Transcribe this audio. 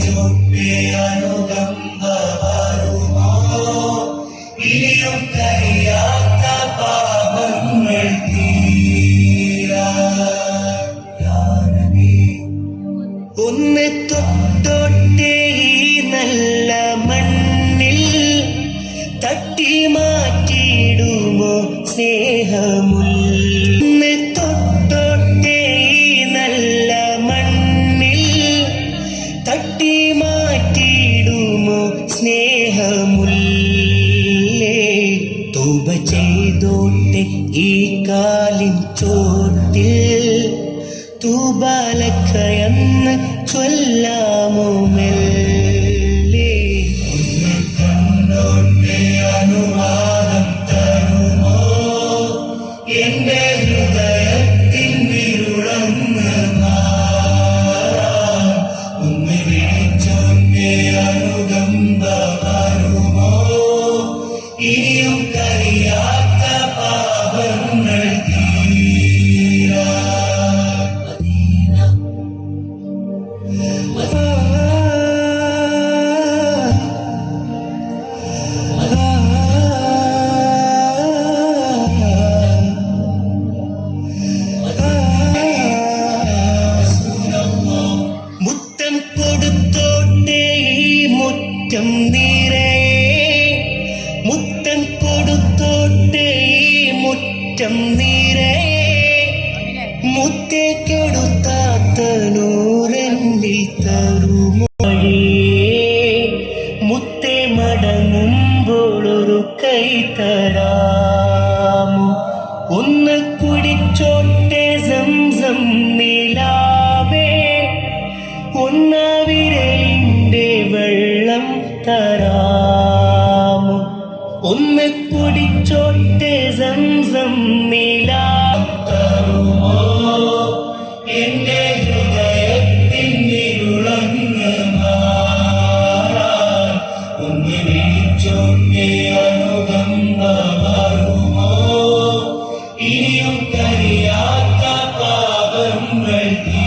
വിളിച്ചോട്ടെ അനുകമ്പ വരുമോ ഇനിയും കഴിയാത്ത പാപങ്ങൾ തീരാനേ ഒന്ന് തൊട്ടോട്ടെ സ്നേഹമുല്ലേ? തൂപ ചെയ്തോട്ടെ ഈ കാലിൻ ചോട്ടിൽ. തൂബാലക്കയെന്ന് ചൊല്ലാമോ മെല്ലെ yeah. മുറ്റം നീരേ മുത്തേ കെടുത്താത്ത നൂറെന്നിൽ തരുമോ മുത്തേ മടങ്ങുമ്പോളൊരു കൈ തരാമോ? ഒന്ന് കുടിച്ചോട്ടെ സംസം നിലാവേ ഒന്ന് കുടിച്ചോട്ടെ സംസം നിലാത്തരുമോ എന്റെ ഇനിയും കരിയാത്ത പാപങ്ങൾ തീ